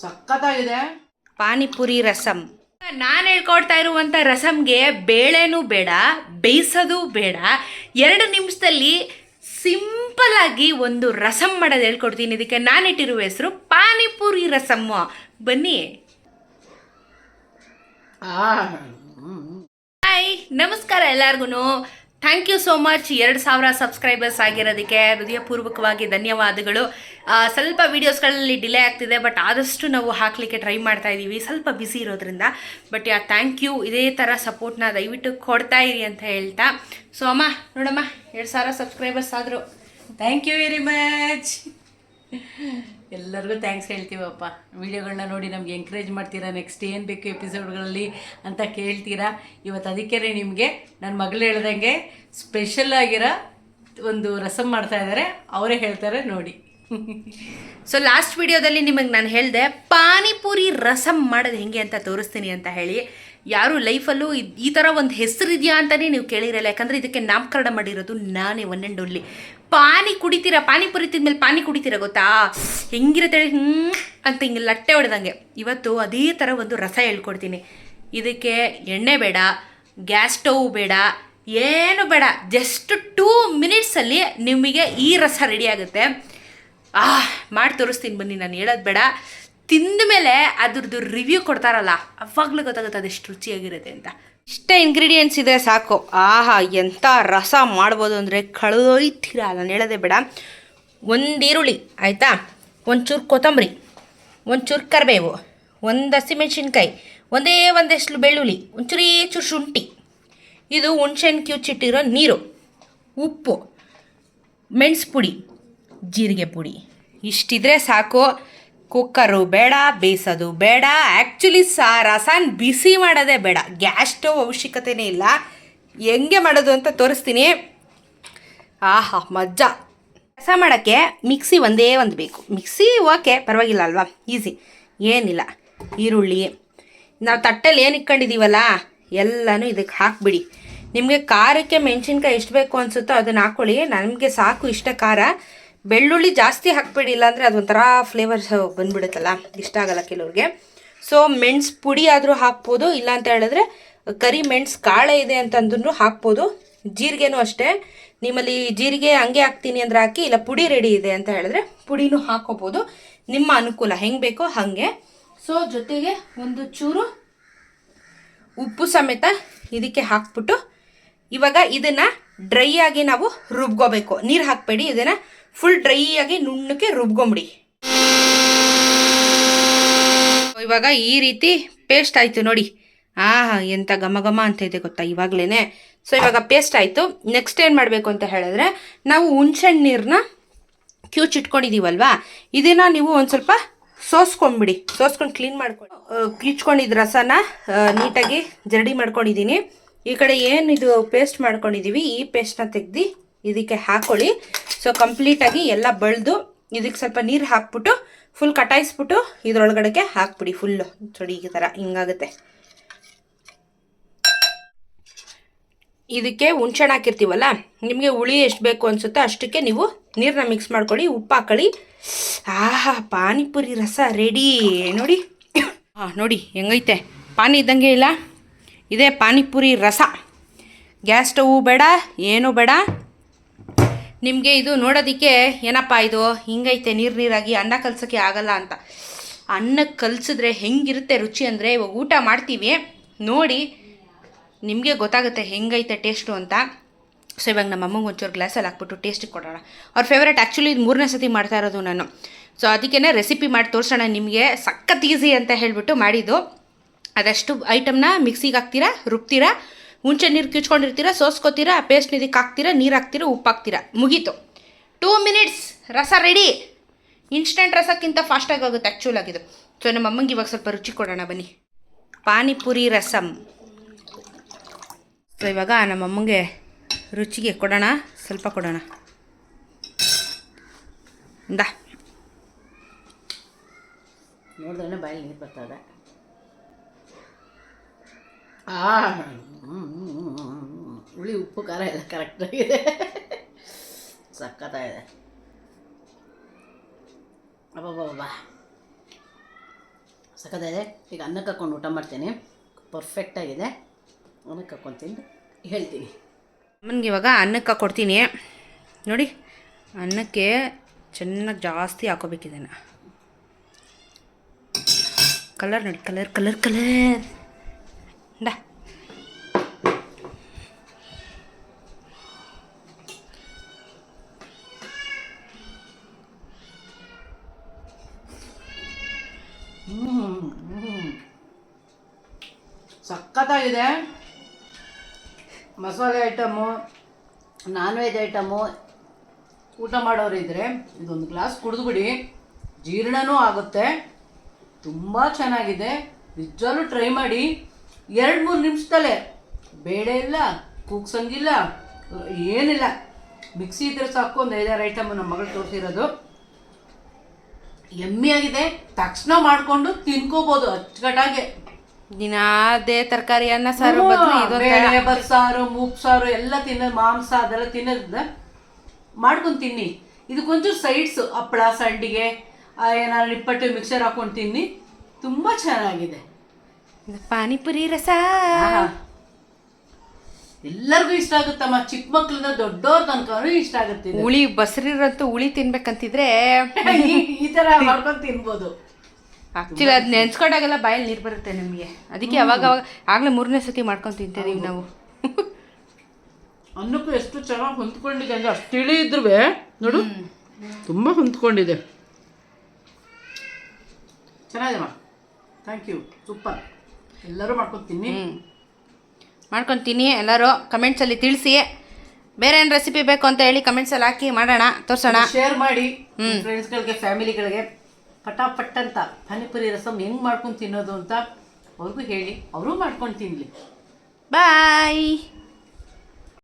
ಸಖತ್ತಾಗಿದೆ. ಪಾನಿಪುರಿ ರಸಂ. ನಾನು ಹೇಳ್ಕೊಡ್ತಾ ಇರುವಂಥ ರಸಮ್ಗೆ ಬೇಳೆನೂ ಬೇಡ ಬೇಯಿಸೋದು ಬೇಡ. ಎರಡು ನಿಮಿಷದಲ್ಲಿ ಸಿಂಪಲ್ ಆಗಿ ಒಂದು ರಸಂ ಮಾಡೋದು ಹೇಳ್ಕೊಡ್ತೀನಿ. ಇದಕ್ಕೆ ನಾನಿಟ್ಟಿರುವ ಹೆಸರು ಪಾನಿಪುರಿ ರಸಮ್ಮು ಬನ್ನಿ. ಹಾಯ್ ನಮಸ್ಕಾರ ಎಲ್ಲರಿಗೂ ಥ್ಯಾಂಕ್ ಯು ಸೋ ಮಚ್ ಎರಡು ಸಾವಿರ ಸಬ್ಸ್ಕ್ರೈಬರ್ಸ್ ಆಗಿರೋದಕ್ಕೆ ಹೃದಯಪೂರ್ವಕವಾಗಿ ಧನ್ಯವಾದಗಳು. ಸ್ವಲ್ಪ ವೀಡಿಯೋಸ್ಗಳಲ್ಲಿ ಡಿಲೇ ಆಗ್ತಿದೆ ಬಟ್ ಆದಷ್ಟು ನಾವು ಹಾಕಲಿಕ್ಕೆ ಟ್ರೈ ಮಾಡ್ತಾ ಇದ್ದೀವಿ. ಸ್ವಲ್ಪ ಬ್ಯುಸಿ ಇರೋದ್ರಿಂದ. ಬಟ್ ಯಾ ಥ್ಯಾಂಕ್ ಯು ಇದೇ ಥರ ಸಪೋರ್ಟ್ನ ದಯವಿಟ್ಟು ಕೊಡ್ತಾ ಇರಿ ಅಂತ ಹೇಳ್ತಾ. ಸೊ ಅಮ್ಮ, ನೋಡಮ್ಮ, ಎರಡು ಸಾವಿರ ಸಬ್ಸ್ಕ್ರೈಬರ್ಸ್ ಆದರು. ಥ್ಯಾಂಕ್ ಯು ವೆರಿ ಮಚ್ ಎಲ್ಲರಿಗೂ ಥ್ಯಾಂಕ್ಸ್ ಹೇಳ್ತೀವಪ್ಪ. ವಿಡಿಯೋಗಳನ್ನ ನೋಡಿ ನಮ್ಗೆ ಎಂಕರೇಜ್ ಮಾಡ್ತೀರಾ? ನೆಕ್ಸ್ಟ್ ಏನು ಬೇಕು ಎಪಿಸೋಡ್ಗಳಲ್ಲಿ ಅಂತ ಕೇಳ್ತೀರಾ? ಇವತ್ತು ಅದಕ್ಕೆ ನಿಮಗೆ ನನ್ನ ಮಗಳು ಹೇಳ್ದಂಗೆ ಸ್ಪೆಷಲ್ ಆಗಿರೋ ಒಂದು ರಸಮ್ ಮಾಡ್ತಾ ಇದ್ದಾರೆ ಅವರೇ ಹೇಳ್ತಾರೆ ನೋಡಿ. ಸೊ ಲಾಸ್ಟ್ ವಿಡಿಯೋದಲ್ಲಿ ನಿಮಗೆ ನಾನು ಹೇಳಿದೆ, ಪಾನಿಪುರಿ ರಸಂ ಮಾಡೋದು ಹೆಂಗೆ ಅಂತ ತೋರಿಸ್ತೀನಿ ಅಂತ ಹೇಳಿ. ಯಾರು ಲೈಫಲ್ಲೂ ಈ ಥರ ಒಂದು ಹೆಸರಿದೆಯಾ ಅಂತಲೇ ನೀವು ಕೇಳಿರಲ್ಲ, ಯಾಕಂದರೆ ಇದಕ್ಕೆ ನಾಮಕರಣ ಮಾಡಿರೋದು ನಾನೇ, ಒನ್ ಆ್ಯಂಡ್ ಓನ್ಲಿ ಪಾನಿ ಕುಡಿತೀರಾ ಪಾನಿಪುರಿ ತಿಂದ್ಮೇಲೆ ಪಾನಿ ಕುಡಿತೀರ ಗೊತ್ತಾ? ಹೆಂಗಿರುತ್ತೆ ಹ್ಞೂ ಅಂತ ಹಿಂಗೆ ಲಟ್ಟೆ ಹೊಡೆದಂಗೆ. ಇವತ್ತು ಅದೇ ಥರ ಒಂದು ರಸ ಹೇಳ್ಕೊಡ್ತೀನಿ. ಇದಕ್ಕೆ ಎಣ್ಣೆ ಬೇಡ, ಗ್ಯಾಸ್ ಸ್ಟವ್ ಬೇಡ, ಏನು ಬೇಡ. ಜಸ್ಟ್ ಟೂ ಮಿನಿಟ್ಸಲ್ಲಿ ನಿಮಗೆ ಈ ರಸ ರೆಡಿ ಆಗುತ್ತೆ. ಆ ಮಾಡಿ ತೋರಿಸ್ತೀನಿ ಬನ್ನಿ, ನಾನು ಹೇಳೋದು ಬೇಡ. ತಿಂದ ಮೇಲೆ ಅದ್ರದ್ದು ರಿವ್ಯೂ ಕೊಡ್ತಾರಲ್ಲ, ಅವಾಗಲೂ ಗೊತ್ತಾಗುತ್ತೆ ಅದೆಷ್ಟು ರುಚಿಯಾಗಿರುತ್ತೆ ಅಂತ. ಇಷ್ಟ ಇಂಗ್ರೀಡಿಯೆಂಟ್ಸ್ ಇದ್ರೆ ಸಾಕು. ಆಹಾ, ಎಂಥ ರಸ ಮಾಡ್ಬೋದು ಅಂದರೆ ಕಳೆದೊಯ್ತೀರಾ ನಾನು ಹೇಳೋದೇ ಬೇಡ. ಒಂದು ಈರುಳ್ಳಿ, ಆಯಿತಾ? ಒಂಚೂರು ಕೊತ್ತಂಬರಿ, ಒಂಚೂರು ಕರಿಬೇವು, ಒಂದು ಹಸಿಮೆಣ್ಸಿನ್ಕಾಯಿ, ಒಂದೇ ಒಂದಷ್ಟು ಬೆಳ್ಳುಳ್ಳಿ, ಒಂಚೂರೇ ಚೂರು ಶುಂಠಿ. ಇದು ಹುಣ್ಸೆಹಣ್ಣು ಕಿವುಚಿಟ್ಟಿರೋ ನೀರು, ಉಪ್ಪು, ಮೆಣಸು ಪುಡಿ, ಜೀರಿಗೆ ಪುಡಿ. ಇಷ್ಟಿದ್ರೆ ಸಾಕು. ಕುಕ್ಕರು ಬೇಡ ಬೇಯಿಸೋದು ಬೇಡ. ಆ್ಯಕ್ಚುಲಿ ಸಾ, ರಸನ್ ಬಿಸಿ ಮಾಡೋದೇ ಬೇಡ. ಗ್ಯಾಸ್ ಸ್ಟವ್ ಅವಶ್ಯಕತೆನೇ ಇಲ್ಲ. ಹೆಂಗೆ ಮಾಡೋದು ಅಂತ ತೋರಿಸ್ತೀನಿ. ಆಹಾ, ಮಜ್ಜಾ. ರಸ ಮಾಡೋಕ್ಕೆ ಮಿಕ್ಸಿ ಒಂದೇ ಒಂದು ಬೇಕು. ಮಿಕ್ಸಿ ಓಕೆ, ಪರವಾಗಿಲ್ಲ ಅಲ್ವಾ? ಈಸಿ ಏನಿಲ್ಲ. ಈರುಳ್ಳಿ. ನಾವು ತಟ್ಟೆಲಿ ಏನು ಇಟ್ಕೊಂಡಿದ್ದೀವಲ್ಲ ಎಲ್ಲನೂ ಇದಕ್ಕೆ ಹಾಕ್ಬಿಡಿ. ನಿಮಗೆ ಖಾರಕ್ಕೆ ಮೆಣಸಿನ್ಕಾಯಿ ಎಷ್ಟು ಬೇಕು ಅನಿಸುತ್ತೋ ಅದನ್ನು ಹಾಕ್ಕೊಳ್ಳಿ ನಮಗೆ ಸಾಕು ಇಷ್ಟ ಖಾರ. ಬೆಳ್ಳುಳ್ಳಿ ಜಾಸ್ತಿ ಹಾಕ್ಬೇಡಿ, ಇಲ್ಲಾಂದರೆ ಅದೊಂಥರ ಫ್ಲೇವರ್ಸ್ ಬಂದ್ಬಿಡುತ್ತಲ್ಲ, ಇಷ್ಟ ಆಗಲ್ಲ ಕೆಲವ್ರಿಗೆ. ಸೊ ಮೆಣಸು ಪುಡಿ ಆದರೂ ಹಾಕ್ಬೋದು ಇಲ್ಲ ಅಂತ ಹೇಳಿದ್ರೆ ಕರಿ ಮೆಣಸು ಕಾಳೆ ಇದೆ ಅಂತಂದ್ರೂ ಹಾಕ್ಬೋದು. ಜೀರಿಗೆನೂ ಅಷ್ಟೇ. ನಿಮ್ಮಲ್ಲಿ ಜೀರಿಗೆ ಹಂಗೆ ಹಾಕ್ತೀನಿ ಅಂದ್ರೆ ಹಾಕಿ, ಇಲ್ಲ ಪುಡಿ ರೆಡಿ ಇದೆ ಅಂತ ಹೇಳಿದ್ರೆ ಪುಡಿನೂ ಹಾಕೋಬೋದು. ನಿಮ್ಮ ಅನುಕೂಲ, ಹೆಂಗೆ ಬೇಕೋ ಹಾಗೆ. ಸೊ ಜೊತೆಗೆ ಒಂದು ಚೂರು ಉಪ್ಪು ಸಮೇತ ಇದಕ್ಕೆ ಹಾಕ್ಬಿಟ್ಟು, ಇವಾಗ ಇದನ್ನ ಡ್ರೈ ಆಗಿ ನಾವು ರುಬ್ಕೋಬೇಕು. ನೀರು ಹಾಕಬೇಡಿ, ಇದನ್ನ ಫುಲ್ ಡ್ರೈ ಆಗಿ ನುಣ್ಣಕ್ಕೆ ರುಬ್ಕೊಂಬಿಡಿ. ಇವಾಗ ಈ ರೀತಿ ಪೇಸ್ಟ್ ಆಯಿತು ನೋಡಿ. ಆಹಾ ಎಂಥ ಘಮ ಘಮ ಅಂತ ಇದೆ ಗೊತ್ತಾ ಇವಾಗಲೇ ಸೊ ಇವಾಗ ಪೇಸ್ಟ್ ಆಯಿತು. ನೆಕ್ಸ್ಟ್ ಏನು ಮಾಡಬೇಕು ಅಂತ ಹೇಳಿದ್ರೆ, ನಾವು ಹುಣ್ಸೆಹಣ್ಣು ನೀರನ್ನ ಕ್ಯೂಚಿಟ್ಕೊಂಡಿದ್ದೀವಲ್ವಾ ಇದನ್ನು ನೀವು ಒಂದು ಸ್ವಲ್ಪ ಸೋಸ್ಕೊಂಡ್ಬಿಡಿ ಸೋಸ್ಕೊಂಡು ಕ್ಲೀನ್ ಮಾಡ್ಕೊಂಡು ಕಿಚ್ಕೊಂಡಿದ್ದ ರಸನ ನೀಟಾಗಿ ಜರಡಿ ಮಾಡ್ಕೊಂಡಿದ್ದೀನಿ ಈ ಕಡೆ ಏನು ಇದು ಪೇಸ್ಟ್ ಮಾಡ್ಕೊಂಡಿದ್ದೀವಿ ಈ ಪೇಸ್ಟ್ನ ತೆಗ್ದು ಇದಕ್ಕೆ ಹಾಕೊಳ್ಳಿ. ಸೊ ಕಂಪ್ಲೀಟಾಗಿ ಎಲ್ಲ ಬಳ್ದು ಇದಕ್ಕೆ ಸ್ವಲ್ಪ ನೀರು ಹಾಕ್ಬಿಟ್ಟು ಫುಲ್ ಕಟಾಯಿಸ್ಬಿಟ್ಟು ಇದರೊಳಗಡೆಗೆ ಹಾಕ್ಬಿಡಿ ಫುಲ್ಲು ಚೊಡಿ ಈ ಥರ ಹಿಂಗಾಗುತ್ತೆ. ಇದಕ್ಕೆ ಹುಣ್ಸೆಣ್ಣ ಹಾಕಿರ್ತೀವಲ್ಲ, ನಿಮಗೆ ಹುಳಿ ಎಷ್ಟು ಬೇಕು ಅನಿಸುತ್ತೋ ಅಷ್ಟಕ್ಕೆ ನೀವು ನೀರನ್ನ ಮಿಕ್ಸ್ ಮಾಡ್ಕೊಳ್ಳಿ, ಉಪ್ಪು ಹಾಕೊಳ್ಳಿ. ಆಹಾ, ಪಾನಿಪುರಿ ರಸ ರೆಡಿ ನೋಡಿ. ಹಾಂ ನೋಡಿ, ಹೆಂಗೈತೆ? ಪಾನಿ ಇದ್ದಂಗೆ ಇಲ್ಲ? ಇದೇ ಪಾನಿಪುರಿ ರಸ. ಗ್ಯಾಸ್ ಸ್ಟವ್ ಬೇಡ, ಏನೂ ಬೇಡ. ನಿಮಗೆ ಇದು ನೋಡೋದಕ್ಕೆ ಏನಪ್ಪ ಇದು? ಹಿಂಗೈತೆ, ನೀರು ನೀರಾಗಿ ಅನ್ನ ಕಲ್ಸೋಕ್ಕೆ ಆಗಲ್ಲ ಅಂತ. ಅನ್ನ ಕಲ್ಸಿದ್ರೆ ಹೆಂಗಿರುತ್ತೆ ರುಚಿ ಅಂದರೆ ಇವಾಗ ಊಟ ಮಾಡ್ತೀವಿ. ನೋಡಿ, ನಿಮಗೆ ಗೊತ್ತಾಗುತ್ತೆ ಹೆಂಗೈತೆ ಟೇಸ್ಟು ಅಂತ. ಸೊ, ಇವಾಗ ನಮ್ಮ ಅಮ್ಮಂಗೆ ಒಂಚೂರು ಗ್ಲಾಸಲ್ಲಿ ಹಾಕ್ಬಿಟ್ಟು ಟೇಸ್ಟಿಗೆ ಕೊಡೋಣ. ಅವ್ರ ಫೇವ್ರೇಟ್ ಆ್ಯಕ್ಚುಲಿ ಇದು ಮೂರನೇ ಸತಿ ಮಾಡ್ತಾ ಇರೋದು ನಾನು. ಸೊ ಅದಕ್ಕೇ ರೆಸಿಪಿ ಮಾಡಿ ತೋರಿಸೋಣ ನಿಮಗೆ. ಸಖತ್ ಈಸಿ ಅಂತ ಹೇಳಿಬಿಟ್ಟು ಮಾಡಿದ್ದು. ಅದಷ್ಟು ಐಟಮ್ನ ಮಿಕ್ಸಿಗೆ ಹಾಕ್ತೀರಾ, ರುಬ್ತೀರಾ, ಹುಂಚೆ ನೀರು ಕಿಚ್ಕೊಂಡಿರ್ತೀರಾ ಸೋಸ್ಕೋತೀರಾ ಪೇಸ್ಟ್ ಇದಕ್ಕೆ ಹಾಕ್ತೀರಾ, ನೀರು ಹಾಕ್ತೀರಾ, ಉಪ್ಪು ಹಾಕ್ತೀರಾ? ಮುಗೀತು. ಟೂ ಮಿನಿಟ್ಸ್ ರಸ ರೆಡಿ ಇನ್ಸ್ಟೆಂಟ್ ರಸಕ್ಕಿಂತ ಫಾಸ್ಟಾಗಿ ಆಗುತ್ತೆ ಆ್ಯಕ್ಚುಲ್ ಆಗಿದ್ದು ಸೊ ನಮ್ಮ ಅಮ್ಮಂಗೆ ಇವಾಗ ಸ್ವಲ್ಪ ರುಚಿ ಕೊಡೋಣ, ಬನ್ನಿ. ಪಾನಿಪುರಿ ರಸಂ. ಸೊ ಇವಾಗ ನಮ್ಮ ಅಮ್ಮಂಗೆ ರುಚಿಗೆ ಕೊಡೋಣ, ಸ್ವಲ್ಪ ಕೊಡೋಣ. ಇಂದ. ನೋಡಿದ್ರೆ ಬಾಯಲ್ಲಿ ನೀರು ಬರ್ತದೆ ಆ ಹುಳಿ ಉಪ್ಪು ಖಾರ ಎಲ್ಲ ಕರೆಕ್ಟಾಗಿದೆ ಸಖತ್ತಾಗಿದೆ. ಅಬ್ಬಬ್ಬಬ್ಬ. ಇದೆ ಈಗ ಅನ್ನಕ್ಕೆ ಹಾಕ್ಕೊಂಡು ಊಟ ಮಾಡ್ತೀನಿ. ಪರ್ಫೆಕ್ಟಾಗಿದೆ ಅನ್ನಕ್ಕೆ ಹಾಕ್ಕೊಂಡು ತಿಂದು ಹೇಳ್ತೀನಿ. ಅಮ್ಮನಿಗೆ ಇವಾಗ ಅನ್ನಕ್ಕೆ ಕೊಡ್ತೀನಿ ನೋಡಿ, ಅನ್ನಕ್ಕೆ ಚೆನ್ನಾಗಿ ಜಾಸ್ತಿ ಹಾಕೋಬೇಕಿದೆನ ಕಲರ್ ನೋಡಿ ಕಲರ್ ಕಲರ್ ಕಲರ್ ಡಾ ಸಖತ್ತಾಗಿದೆ. ಮಸಾಲೆ ಐಟಮು ನಾನ್ ವೆಜ್ ಐಟಮು, ಊಟ ಮಾಡೋರು ಇದ್ದರೆ ಇದೊಂದು ಗ್ಲಾಸ್ ಕುಡಿದ್ಬಿಡಿ ಜೀರ್ಣನೂ ಆಗುತ್ತೆ. ತುಂಬ ಚೆನ್ನಾಗಿದೆ. ನಿಜವಾಗ್ಲೂ ಟ್ರೈ ಮಾಡಿ. ಎರಡು ಮೂರು ನಿಮಿಷದಲ್ಲೇ. ಬೇಳೆ ಇಲ್ಲ ಕೂಗ್ಸಂಗಿಲ್ಲ ಏನಿಲ್ಲ. ಮಿಕ್ಸಿ ಇದ್ರೆ ಸಾಕು ಒಂದು ಐದಾರು ಐಟಮ್ ನಮ್ಮ ಮಗಳು ತೋರಿಸಿರೋದು. ಎಮ್ಮಿಯಾಗಿದೆ ತಕ್ಷಣ ಮಾಡಿಕೊಂಡು ತಿನ್ಕೋಬೋದು ಅಚ್ಚುಕಟ್ಟಾಗೆ. ದಿನ ಅದೇ ತರಕಾರಿ ಅನ್ನ ಸಾರು ಬೇಳೆ ಬಸ್ಸಾರು ಮೂಗ್ಸಾರು ಎಲ್ಲ ತಿನ್ನೋದು ಮಾಂಸ ಅದೆಲ್ಲ ತಿನ್ನೋದ್ರಿಂದ ಮಾಡ್ಕೊಂಡು ತಿನ್ನಿ. ಇದಕ್ಕೊಂಚೂರು ಸೈಡ್ಸ್ ಹಪ್ಪಳ ಸಂಡಿಗೆ ಏನಾದ್ರು ನಿಪ್ಪಟ್ಟು ಮಿಕ್ಸರ್ ಹಾಕೊಂಡು ತಿನ್ನಿ. ತುಂಬ ಚೆನ್ನಾಗಿದೆ. ಪಾನಿಪುರಿ ರಸ. ಎಲ್ಲರಿಗೂ ಇಷ್ಟ ಆಗುತ್ತಮ್ಮ ಚಿಕ್ಕ ಮಕ್ಳಿಂದ ದೊಡ್ಡವ್ರ ತನಕ ಇಷ್ಟ ಆಗುತ್ತೆ ಇದು. ಹುಳಿ ಬಸ್ರಿರಂತೂ ಹುಳಿ ತಿನ್ಬೇಕಂತಿದ್ರೆ. ಈ- ಈ ತರ ಮಾಡ್ಕೊಂಡು ತಿನ್ಬೋದು. ಆಕ್ಚುಲಿ ಅದು ನೆನ್ಸ್ಕೊಂಡಾಗೆಲ್ಲ ಬಾಯಲ್ಲಿ ನೀರು ಬರುತ್ತೆ ನಿಮಗೆ. ಅದಕ್ಕೆ ಅವಾಗ ಅವಾಗ ಆಗಲೇ ಮೂರನೇ ಸತಿ ಮಾಡ್ಕೊಂಡು ತಿಂತಿದ್ದೀವಿ ನಾವು. ಅನ್ನಕ್ಕೂ ಎಷ್ಟು ಚೆನ್ನಾಗಿ ಹೊಂದ್ಕೊಂಡಿದೆ ಅಂದ್ರೆ ಅಷ್ಟು ತಿಳಿ ಇದ್ರೂ ನೋಡು. ತುಂಬ ಹೊಂದ್ಕೊಂಡಿದೆ. ಚೆನ್ನಾಗಿದೆಮ್ಮ ಥ್ಯಾಂಕ್ ಯು ಸೂಪರ್ ಎಲ್ಲರೂ ಮಾಡ್ಕೊತೀನಿ. ಮಾಡ್ಕೊತೀನಿ. ಮಾಡ್ಕೊಂಡು ತಿನ್ನಿ ಎಲ್ಲರೂ ಕಮೆಂಟ್ಸಲ್ಲಿ ತಿಳಿಸಿ. ಬೇರೆ ಏನು ರೆಸಿಪಿ ಬೇಕು ಅಂತ ಹೇಳಿ ಕಮೆಂಟ್ಸಲ್ಲಿ ಹಾಕಿ ಮಾಡೋಣ ತೋರಿಸೋಣ. ಶೇರ್ ಮಾಡಿ ಫ್ರೆಂಡ್ಸ್ಗಳಿಗೆ ಫ್ಯಾಮಿಲಿಗಳಿಗೆ ಪಟಾಪಟ್ ಅಂತ ಪಾನಿಪುರಿ ರಸಮ್ ಹೆಂಗ್ ಮಾಡ್ಕೊಂಡು ತಿನ್ನೋದು ಅಂತ ಅವ್ರಿಗೂ ಹೇಳಿ. ಅವರು ಮಾಡ್ಕೊಂಡು ತಿನ್ನಲಿ ಬಾಯ್